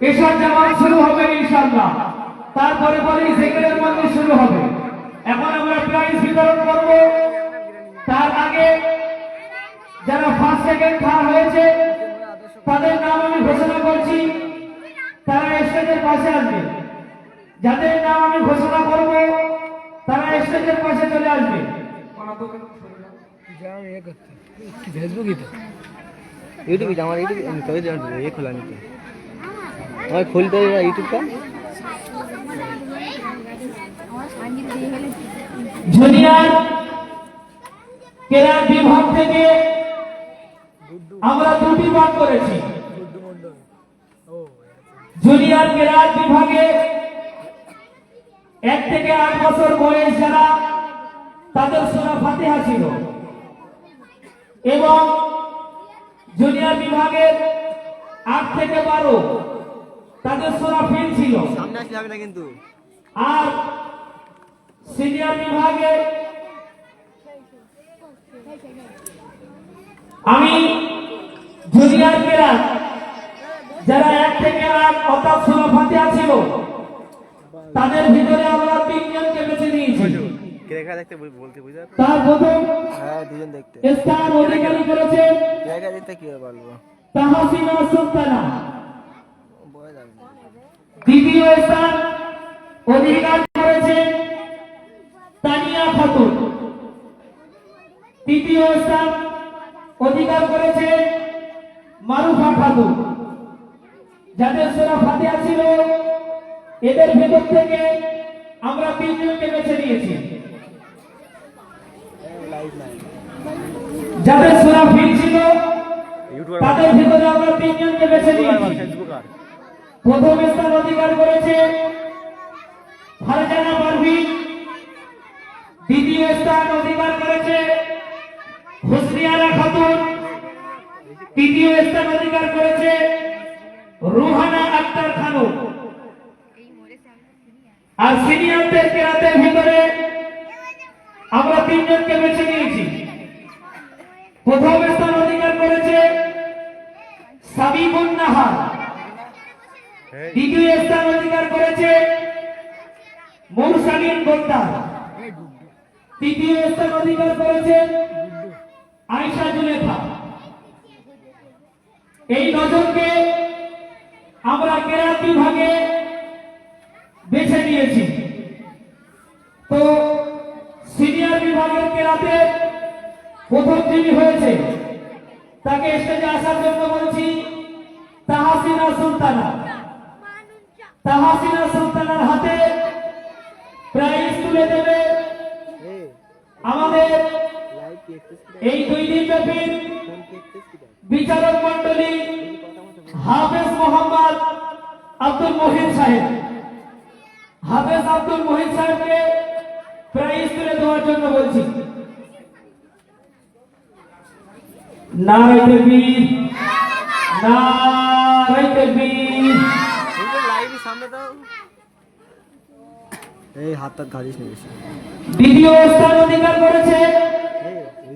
এসব জামাত শুরু হবে ইনশাআল্লাহ। তারপরে পরে সেকেন্ডের মধ্যে শুরু হবে। এখন আমরা প্রাইজ বিতরণ করব। তার আগে যারা ফার্স্ট সেকেন্ড থার্ড হয়েছে, তাদের নাম আমি ঘোষণা করছি। তারা স্টেজের পাশে আসবে। যাদের নাম আমি ঘোষণা করব, তারা স্টেজের পাশে চলে আসবে। ফেসবুকই তো। ইউটিউবে আমার ইউটিউব খোলা নিতে। আমার খুলতে হবে ইউটিউবটা? জুনিয়র কেরার বিভাগ থেকে আমরা দুটি ভাগ করেছি। জুনিয়র কেরার বিভাগে এক থেকে আট বছর বয়স যারা, তাদের সোনা ফাতেহা ছিল। এবং জুনিয়র বিভাগের আট থেকে বারো তাদের সোনা ফিল ছিল। সামনে আসলে হবে না কিন্তু। আর সিনিয়র বিভাগে আমি জুনিয়র ক্লাস যারা এক থেকে আট অর্থাৎ ষোলো ফাতে ছিল তাদের ভিতরে আমরা তিনজনকে বেছে নিয়েছি। দেখতে বলতে তার প্রথম হ্যাঁ দুজন দেখতে। স্থান অধিকারী করেছেন কে দেখতে কি বলব? তাহসিনা সুলতানা। দ্বিতীয় স্থান অধিকার করেছেন তানিয়া খাতুন। তৃতীয় স্থান অধিকার করেছেন মারুফা খাতুন। যাদের সোনা ফাতিহা ছিল, এদের ভেতর থেকে আমরা তিনজনকে বেছে নিয়েছি। যাদের সোনা ফিল ছিল, তাদের ভিতরে আমরা তিনজনকে বেছে নিয়েছি। প্রথম স্থান অধিকার করেছে ফারজানা পারভিন দ্বিতীয় স্থান অধিকার করেছে হুসনিয়ারা খাতুন। তৃতীয় স্থান অধিকার করেছে রুহানা আক্তার খানু। আর সিনিয়রদের কেরাতের ভিতরে আমরা তিনজনকে বেছে নিয়েছি। প্রথম স্থান অধিকার করেছে সাবিবুন নাহার দ্বিতীয় স্থান অধিকার করেছে মৌসালিন গোদ্দার তৃতীয় স্থান অধিকার করেছে আয়সা জুলেখা এই নজরকে আমরা কেরাত বিভাগে বেছে নিয়েছি। তো সিনিয়র বিভাগের কেরাতে প্রথম যিনি হয়েছে তাকে স্টেজে আসার জন্য বলছি তাহাসিনা সুলতানা। তাহাসিনা সুলতানার হাতে প্রাইজ তুলে দেবে। আমাদের এই দুই দিন ব্যাপী বিচারক মন্ডলী হাফেজ মোহাম্মদ আব্দুল মহিন সাহেব। হাফেজ আব্দুল মহিন সাহেবকে প্রাইজ তুলে দেওয়ার জন্য বলছি। নারাই তকবীর তকবীর লাইভ সামনে দাও। এই হাত ঘাড়িস নি বেশি। দ্বিতীয় স্থান অধিকার করেছে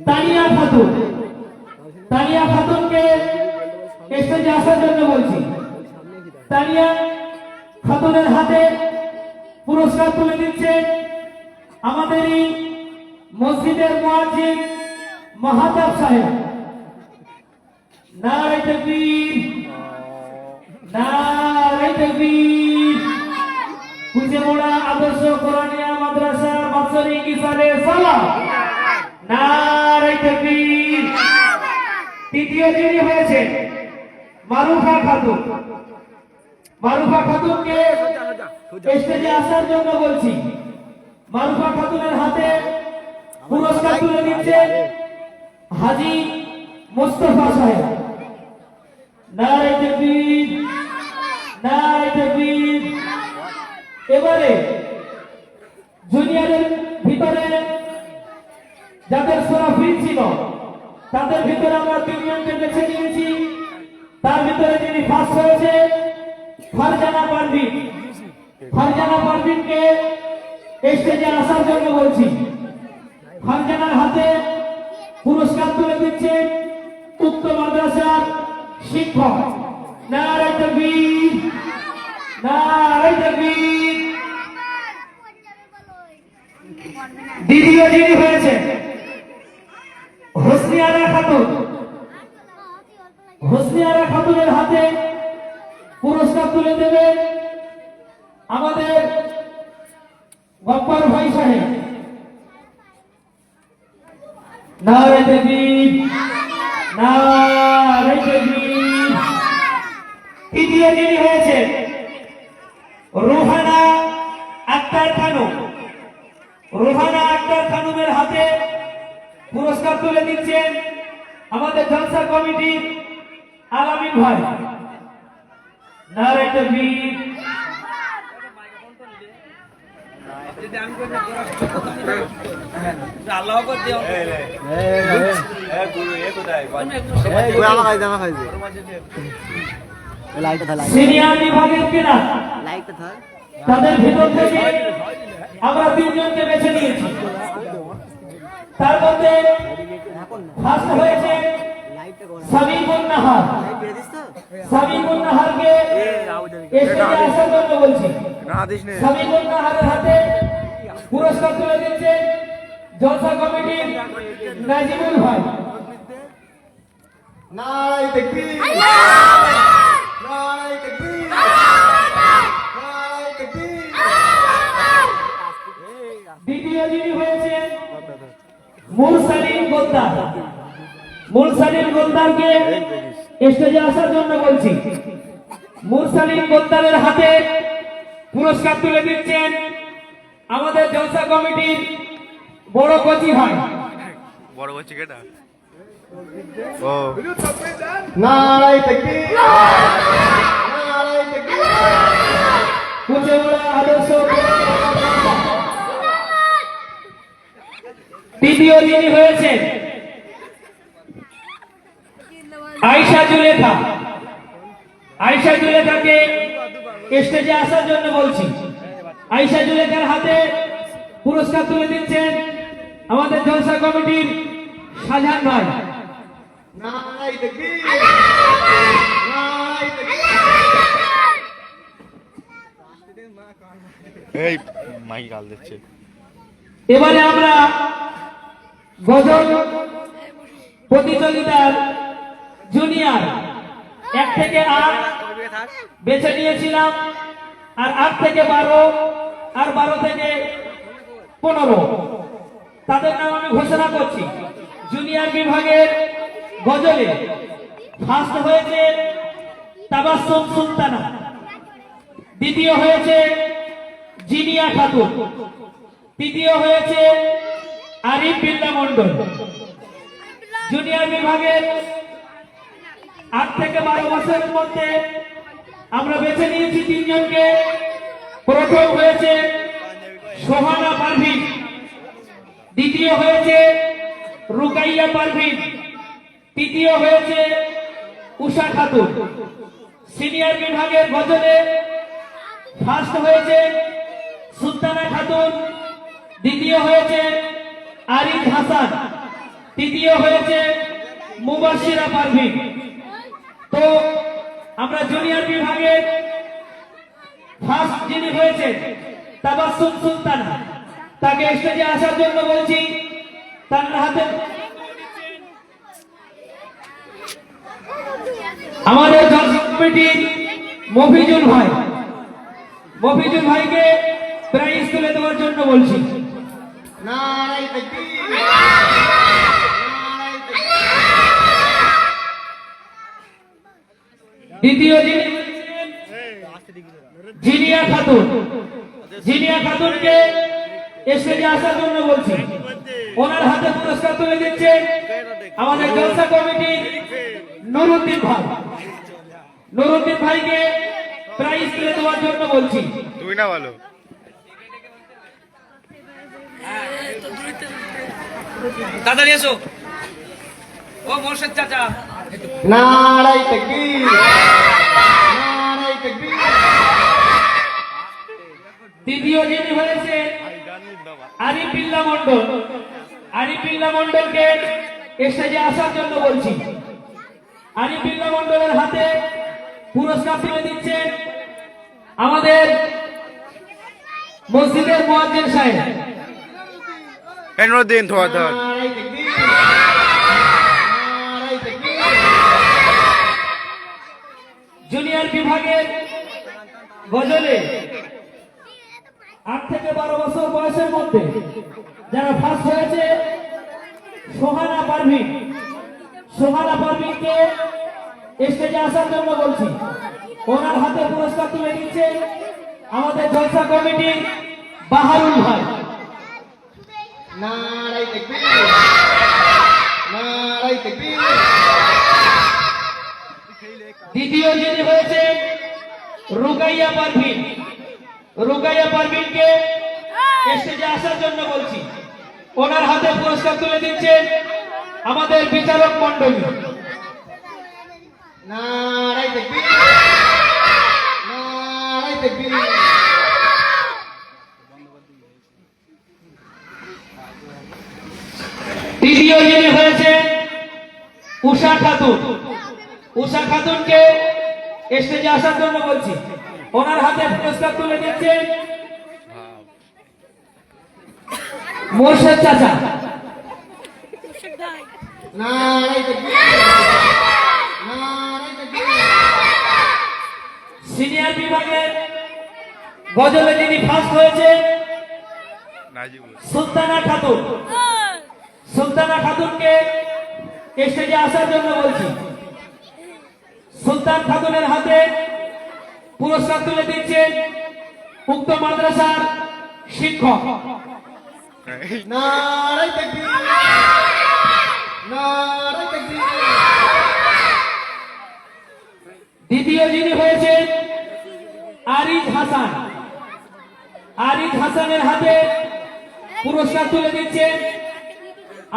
তানিয়া খাতুন। তানিয়া খাতুনকে স্টেজে আসার জন্য বলছি। তানিয়া খাতুনের হাতে পুরস্কার তুলে দিচ্ছে আমাদের এই মসজিদের মুয়াজ্জিন মাহাতাব সাহেব। নারাই তকবীর নারাই তকবীর। আদর্শ মাদ্রাসা সালাম। নারাই তকবীর। তৃতীয় হয়েছে মারুফা খাতুন। মারুফা খাতুনকে স্টেজে আসার জন্য বলছি, মারুফা খাতুনের হাতে পুরস্কার তুলে দিচ্ছেন হাজি মোস্তফা সাহেব। নারাই তকবীর। এবারে জুনিয়রের ভিতরে যাদের সোনা ছিল, তাদের ভিতরে আমরা তিনজনকে বেছে নিয়েছি। তার ভিতরে যিনি ফার্স্ট হয়েছে ফারজানা পারভিন। ফারজানা পারভিনকে স্টেজে আসার জন্য বলছি। ফারজানার হাতে পুরস্কার তুলে দিচ্ছে উক্ত মাদ্রাসার শিক্ষক। নারায় তকবীর নারায় তকবীর। দ্বিতীয় যিনি হয়েছে হোসনিয়ারা খাতুন। হোসনিয়ারা খাতুনের হাতে পুরস্কার তুলে দেবে আমাদের গপ্পার ভাই সাহেব। নারায় তকবীর নারায় তকবীর তৃতীয় যিনি হয়েছে, রোহানা আক্তার খানম রোহানা তুলে দিচ্ছেন আমাদের জলসা কমিটির আলামিন ভাই। তাদের ভিতর থেকে আমরা তিনজনকে বেছে নিয়েছি। তার মধ্যে ফার্স্ট হয়েছে সামিমুন নাহার সামিমুন নাহারকে স্টেজে আসার জন্য বলছি। সামিমুন নাহারের হাতে পুরস্কার তুলে দিচ্ছে জলসা কমিটির নাজিমুল ভাই। নারায় তাকবীর দ্বিতীয় যিনি হয়েছেন মুরসালিন গোদ্দার। মুরসালিন গোদ্দারকে স্টেজে আসার জন্য বলছি। মুরসালিন গোদ্দারের হাতে পুরস্কার তুলে দিচ্ছেন আমাদের জলসা কমিটির বড় কচি ভাই। বড় হচ্ছে কেটা কুচেমুড়া আদর্শ তৃতীয় যিনি হয়েছেন আয়শা জুলেখা। আয়শা জুলেখাকে স্টেজে আসার জন্য বলছি। আয়শা জুলেখার হাতে পুরস্কার তুলে দিচ্ছেন আমাদের জলসা কমিটির শাহজাহান ভাই। এই মাই গাল দিচ্ছে। এবারে আমরা গজল প্রতিযোগিতার জুনিয়র। এক থেকে আট বেছে নিয়েছিলাম, আর আট থেকে বারো, আর বারো থেকে পনেরো। তাদের নাম আমি ঘোষণা করছি। জুনিয়র বিভাগের গজলে ফার্স্ট হয়েছে তাবাসুম সুলতানা, দ্বিতীয় হয়েছে জিনিয়া খাতুন, তৃতীয় হয়েছে আরিফ বিল্লা মন্ডল জুনিয়র বিভাগের আট থেকে বারো বছরের মধ্যে আমরা বেছে নিয়েছি তিনজনকে, প্রথম হয়েছে সোহানা পারভিন, দ্বিতীয় হয়েছে রুকাইয়া পারভিন, তৃতীয় হয়েছে উষা খাতুন সিনিয়র বিভাগের গজলে ফার্স্ট হয়েছে সুলতানা খাতুন দ্বিতীয় হয়েছে আরিফ হাসান, তৃতীয় হয়েছে মুবাসিরা পারভিন তো আমরা জুনিয়র বিভাগের ফার্স্ট যিনি হয়েছেন তাবাসুম সুলতানা, তাকে স্টেজে আসার জন্য বলছি, তার হাতে আমাদের কমিটির মফিজুল ভাই। মফিজুল ভাইকে প্রাইজ তুলে দেওয়ার জন্য বলছি। দ্বিতীয় যিনি জিনিয়া খাতুন, জিনিয়া খাতুনকে স্টেজে আসার জন্য বলছি। ওনার হাতে পুরস্কার তুলে দিচ্ছে আমাদের জলসা কমিটির নুরুদ্দিন ভাই। নুরুদ্দিন ভাইকে প্রাইজ তুলে দেওয়ার জন্য বলছি। তুই না বলো তাড়াতাড়ি এসো। ও মোর্শেদ চাচা। নারায় তাকবীর তৃতীয় যিনি হয়েছে আরিফিল্লা আরিফিল্লা আসার জন্য বলছি। আরিফিল্লা মন্ডলের হাতে পুরস্কার তুলে দিচ্ছেন আমাদের মসজিদের মোয়াজ্জেম সাহেব। দিন ধোয়া ধর জুনিয়র বিভাগের গজলে আট থেকে বারো বছর বয়সের মধ্যে যারা ফার্স্ট হয়েছে, সোহানা পারভিন সোহানা পারভিনকে স্টেজে আসার জন্য বলছি, ওনার হাতে পুরস্কার তুলে দিচ্ছে আমাদের জলসা কমিটির বাহারুল ভাই। নারাই তকবীর নারাই তকবীর দ্বিতীয় যিনি হয়েছে রুকাইয়া পারভিন। রুকাইয়া পারভিনকে স্টেজে আসার জন্য বলছি। ওনার হাতে পুরস্কার তুলে দিচ্ছেন আমাদের বিচারক মন্ডলী নারাই তকবীর নারাই তকবীর তৃতীয় যিনি হয়েছে উষা খাতুন। উষা খাতুনকে স্টেজে আসার জন্য বলছি। ওনার হাতে পুরস্কার তুলে দিচ্ছেন মোর্শেদ চাচা। সিনিয়র বিভাগের গজলে যিনি ফার্স্ট হয়েছে সুলতানা খাতুন। সুলতানা খাতুনকে স্টেজে আসার জন্য বলছি। সুলতান খাতুনের হাতে পুরস্কার তুলে দিচ্ছেন উক্ত মাদ্রাসার শিক্ষক। দ্বিতীয় যিনি হয়েছেন আরিফ হাসান। আরিজ হাসানের হাতে পুরস্কার তুলে দিচ্ছেন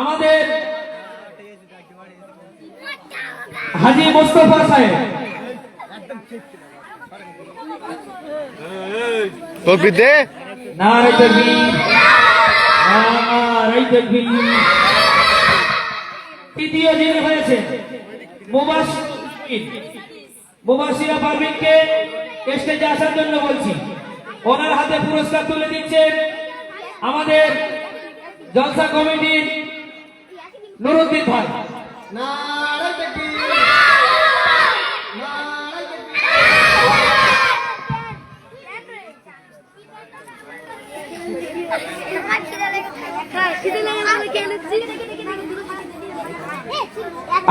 আমাদের হাজি মোস্তফা সাহেব। তকবির দে। নারে তকবীর নারে তকবীর তৃতীয় যিনি হয়েছে। পারভিনকে স্টেজে আসার জন্য বলছি। ওনার হাতে পুরস্কার তুলে দিচ্ছেন আমাদের জলসা কমিটির নুরুদ্দিন ভাই।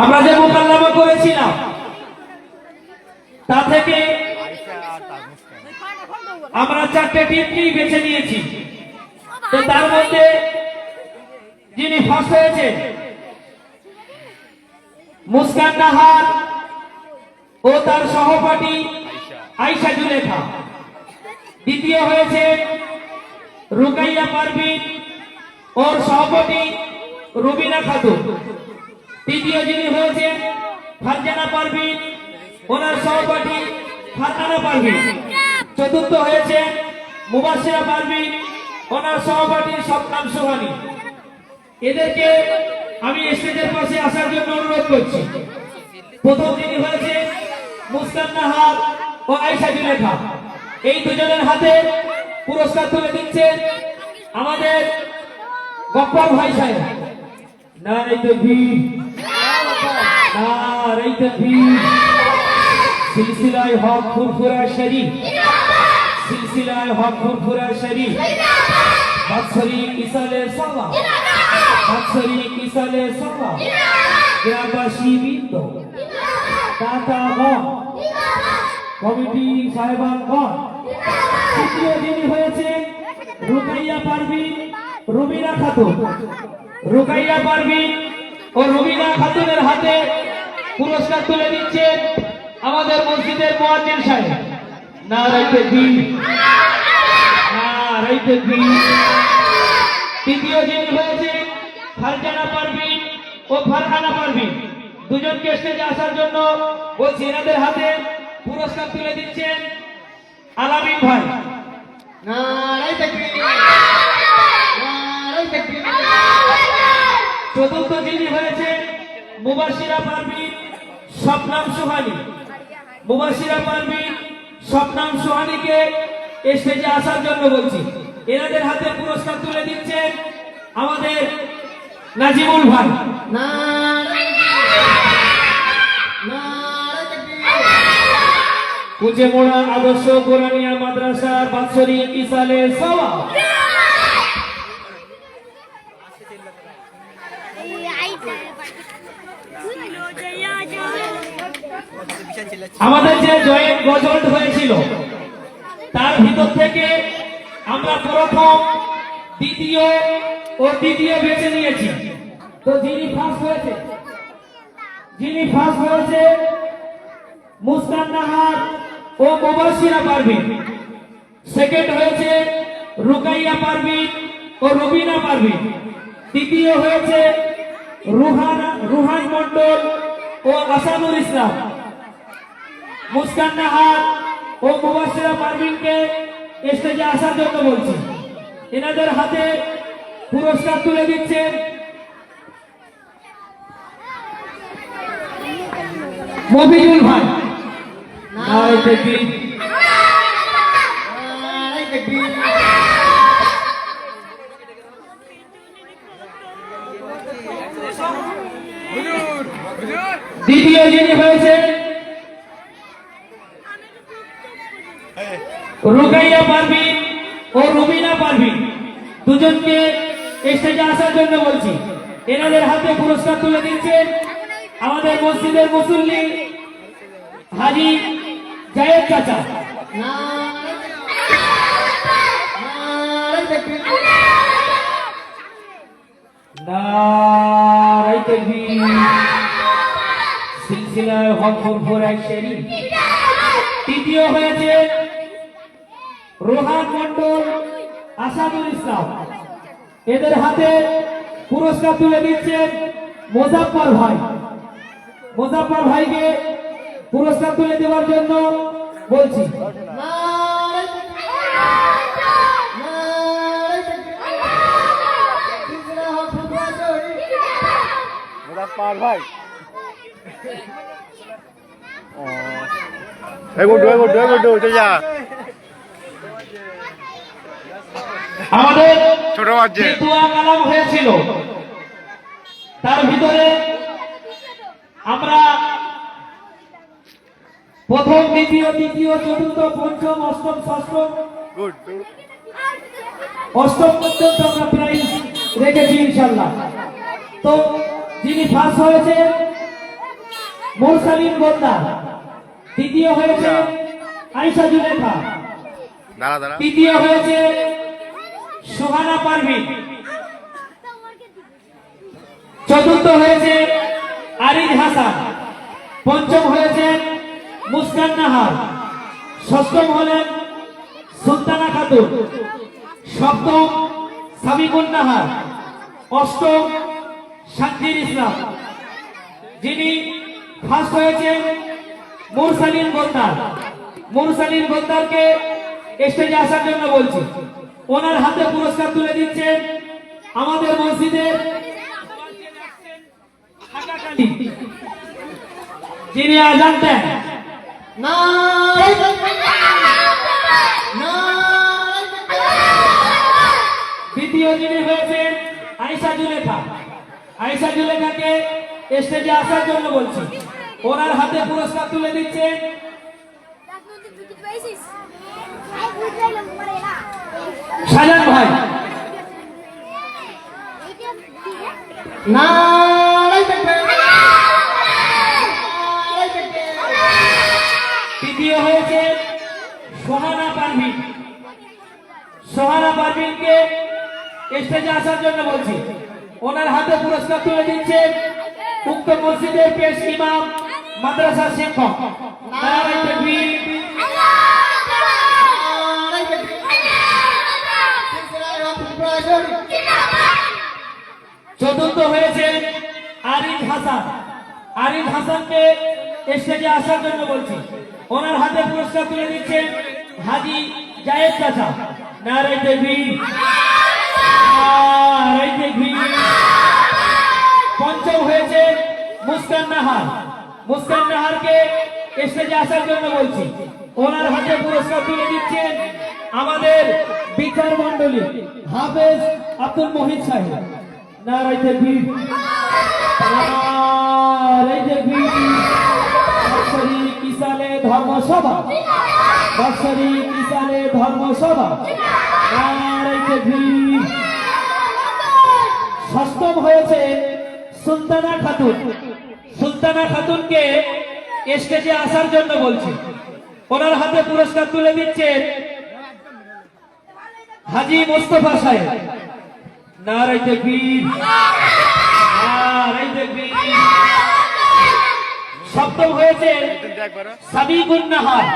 আমরা যে মোকাল্লামা করেছিলাম তা থেকে আমরা চারটে টিমকেই বেছে নিয়েছি। তো তার মধ্যে যিনি ফার্স্ট হয়েছে মুস্কান নাহার ও তার সহপাঠী আইসা জুলেখা। দ্বিতীয় হয়েছে রুকাইয়া পারভিন ওর সহপাঠী রুবিনা খাতুন। তৃতীয় যিনি হয়েছেন ফারজানা পারভিন ওনার সহপাঠী ফারহানা পারভিন চতুর্থ হয়েছে মুবাসিরা পারভিন ওনার সহপাঠী সবনাম সোহানি। এদেরকে আমি স্টেজের পাশে আসার জন্য অনুরোধ করছি। প্রথম যিনি হয়েছে মুস্কান নাহার ও আয়সা জুলেখা এই দুজনের হাতে পুরস্কার তুলে দিচ্ছেন আমাদের গপ্পর ভাই সাহেব। নারে তকবীর নারে তকবীর সিলসিলায় হক ফুরফুরা শরীফ। সিলসিলায় হক ফুরফুরা শরীফ। বাৎসরিক ইসালের সভা বাৎসরিক ইসালের সভা। গ্রামবাসী বৃন্দ। দাতাগণ কমিটি সাহেবানগণ। তৃতীয় যিনি হয়েছে রুকাইয়া পারভিন রুবিনা খাতুন। রুকাইয়া পারভিন ও রুবিনা খাতুনের হাতে পুরস্কার তুলে দিচ্ছেন আমাদের মসজিদের মোয়াজ্জিন সাহেব। নারাই তাকবীর নারাই তাকবীর তৃতীয় যিনি হয়েছে ফারজানা পারভিন ও ফারহানা পারভিন দুজনকে স্টেজে আসার জন্য বলছি এনাদের হাতে পুরস্কার তুলে দিচ্ছেন আলামিন ভাই। চতুর্থ যিনি হয়েছে মুবাসিরা পারভিন স্বপ্নাম সুহানি। মুবাসিরা পারভিন স্বপ্নাম সোহানিকে স্টেজে আসার জন্য বলছি। এনাদের হাতে পুরস্কার তুলে দিচ্ছেন আমাদের নাজিমুল ভাই। তাকবীর মোড়া আদর্শ কোরআনিয়া মাদ্রাসার বাৎসরিক ইসালে আমাদের যে জয়েন্ট গজল হয়েছিল, তার ভিতর থেকে আমরা প্রথম, দ্বিতীয় ও তৃতীয় বেছে নিয়েছি। তো যিনি ফার্স্ট হয়েছে, যিনি ফার্স্ট হয়েছে মুস্কান নাহার ও মুবাসিরা পারভিন। সেকেন্ড হয়েছে রুকাইয়া পারভিন ও রবিনা পারভিন। তৃতীয় হয়েছে রুহান রুহান মন্ডল ও আসাদুল ইসলাম। মুস্কান নাহার ও মুবাসিরা পারভিনকে স্টেজে আসার জন্য বলছি। এনাদের হাতে পুরস্কার তুলে দিচ্ছেন মফিজুল ভাই। নারায় তাকবীর। নারাই তাকবীর দ্বিতীয় যিনি হয়েছে রুকাইয়া পারভিন ও রুবিনা পারভিন দুজনকে স্টেজে আসার জন্য বলছি এনাদের হাতে পুরস্কার তুলে দিচ্ছেন আমাদের মসজিদের মুসল্লি হাজি জায়েদ চাচা। সিলসিলায় হক ফোর এক তৃতীয় হয়েছে রোহান মন্ডল আসাদুল ইসলাম। এদের হাতে পুরস্কার তুলে দিচ্ছেন মোজাফর ভাই। মোজাফর ভাইকে পুরস্কার তুলে দেওয়ার জন্য বলছি। ভাই এই গুড্ডু এই গুড্ডু এই গুড্ডু চল যা আমাদের দোয়া কালাম হয়েছিল। তার ভিতরে আমরা প্রথম দ্বিতীয় তৃতীয় চতুর্থ পঞ্চম অষ্টম ষষ্ঠম অষ্টম পর্যন্ত আমরা প্রাইজ রেখেছি ইনশাল্লাহ তো যিনি ফার্স্ট হয়েছে মোরসালিম গোদ্দার দ্বিতীয় হয়েছে আইসা জুলেখা তৃতীয় হয়েছে সোহানা পারভিন। চতুর্থ হয়েছে আরিজ হাসান। পঞ্চম হয়েছেন মুস্কান নাহার। ষষ্ঠম হলেন সুলতানা খাতুন। সপ্তম সাবিকুন নাহার। অষ্টম শান্তির ইসলাম। যিনি ফার্স্ট হয়েছেন মুরসালিন গোদ্দার মুরসালিন গোদ্দারকে স্টেজে আসার জন্য বলছি। ওনার হাতে পুরস্কার তুলে দিচ্ছেন আমাদের মসজিদের যিনি আজান দেন। তাকবীর দ্বিতীয় যিনি হয়েছেন আইসা জুলেখা। আইসা জুলেখাকে স্টেজে আসার জন্য বলছি। ওনার হাতে পুরস্কার তুলে দিচ্ছেন সাজান ভাই। তাকবীর তৃতীয় হয়েছে সোহানা পারভিন। সোহানা পারভিনকে স্টেজে আসার জন্য বলছি। ওনার হাতে পুরস্কার তুলে দিচ্ছেন উক্ত মসজিদের পেশ ইমাম মাদ্রাসা শিক্ষক নারায়ণ তাকবীর। নারাই তাকবীর সিলসিলা হক চতুর্থ হয়েছে আরিফ হাসান। আরিফ হাসানকে স্টেজে আসার জন্য বলছি। ওনার হাতে পুরস্কার তুলে দিচ্ছেন হাজি জায়েদ চাচা। নারায় দেবী। পঞ্চম হয়েছে মুস্কান নাহার। মুস্কান নাহারকে স্টেজে আসার জন্য বলছি। ওনার হাতে পুরস্কার তুলে দিচ্ছেন আমাদের বিচার মন্ডলী হাফেজ আব্দুল মহিদ সাহেব। বাৎসরিক কিসালে ধর্মসভা। ধর্মসভা। দেখবীর সপ্তম হয়েছে সুলতানা খাতুন। সুলতানা খাতুনকে স্টেজে আসার জন্য বলছি। ওনার হাতে পুরস্কার তুলে দিচ্ছেন হাজি মোস্তফা সাহেব। নারাই নারাই দেখবীর সপ্তম হয়েছে সাবিকুন নাহার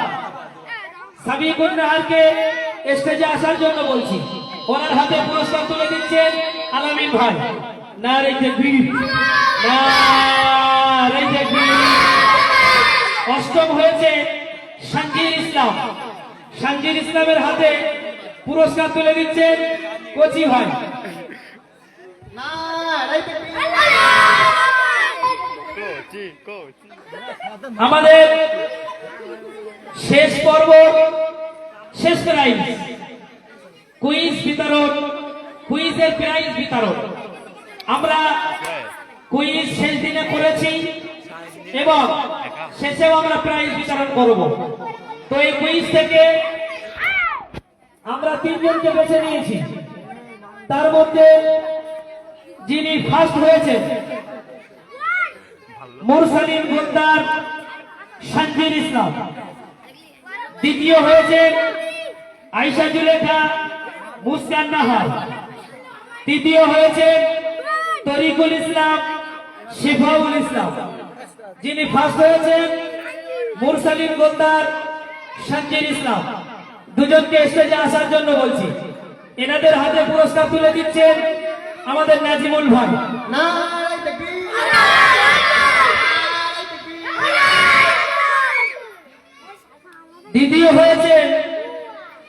নাহারকে স্টেজে আসার জন্য বলছি। ওনার হাতে পুরস্কার তুলে দিচ্ছেন আলামিন ভাই। নারে দেখবীর নারে দেখবীর অষ্টম হয়েছে ইসলাম। সানজির ইসলামের হাতে পুরস্কার তুলে দিচ্ছেন কোচি ভাই। আমাদের শেষ পর্ব শেষ প্রাইজ কুইজ বিতরণ কুইজের প্রাইজ বিতরণ। আমরা কুইজ শেষ দিনে করেছি এবং শেষেও আমরা প্রাইজ বিতরণ করব। তো এই কুইজ থেকে আমরা তিনজনকে বেছে নিয়েছি। তার মধ্যে যিনি ফার্স্ট হয়েছেন, মুরসালিম গোদ্দার সানজির ইসলাম। দ্বিতীয় হয়েছে আইসা জুলেখা, মুসকান নাহার। তৃতীয় হয়েছে তরিকুল ইসলাম, শিফাউল ইসলাম। যিনি ফার্স্ট হয়েছেন, মুরসালিম গোদ্দার সানজির ইসলাম। দুজনকে স্টেজে আসার জন্য বলছি। এনাদের হাতে পুরস্কার তুলে দিচ্ছেন আমাদের নাজিমুল ভাই। তাকবীর দ্বিতীয় হয়েছে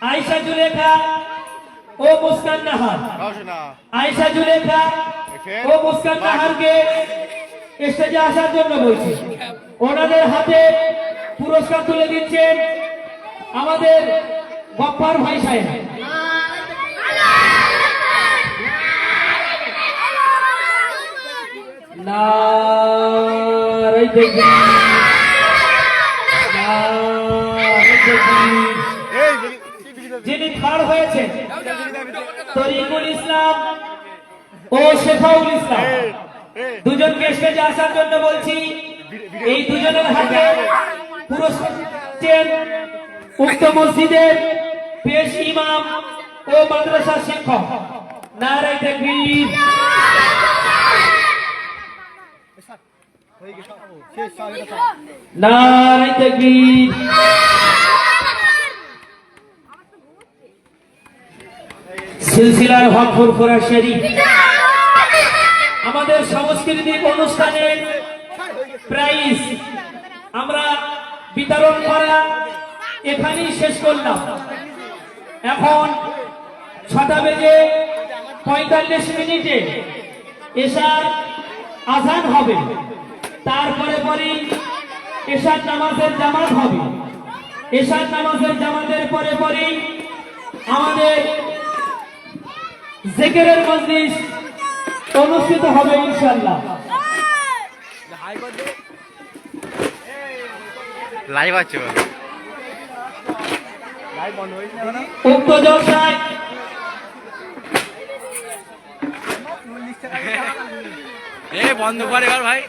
আয়সা জুলেখা ও মুস্কান নাহার। আয়সা জুলেখা ও মুস্কান নাহারকে স্টেজে আসার জন্য বলছি। ওনাদের হাতে পুরস্কার তুলে দিচ্ছেন আমাদের গপ্পার ভাই সাহেব। যিনি থার্ড হয়েছেন, তরিকুল ইসলাম ও শেফাউল ইসলাম। দুজনকে স্টেজে আসার জন্য বলছি, এই দুজনের হাতে পুরস্কার উক্ত মসজিদের পেশ ইমাম ও মাদ্রাসা শিক্ষক। নারাই দেখবীর নারাই দেখবীর সিলসিলার হক ফুরফুরা শরীফ। আমাদের সাংস্কৃতিক অনুষ্ঠানের প্রাইজ আমরা বিতরণ করা এখানেই শেষ করলাম। এখন ছটা বেজে পঁয়তাল্লিশ মিনিটে এশার আজান হবে। তারপরে পরেই এশার নামাজের জামাত হবে। এশার নামাজের জামাতের পরে পরেই আমাদের জেকেরের মজলিস অনুষ্ঠিত হবে ইনশাল্লাহ লাইভ আছে উক্ত জলসায় এ বন্ধ করে এবার ভাই।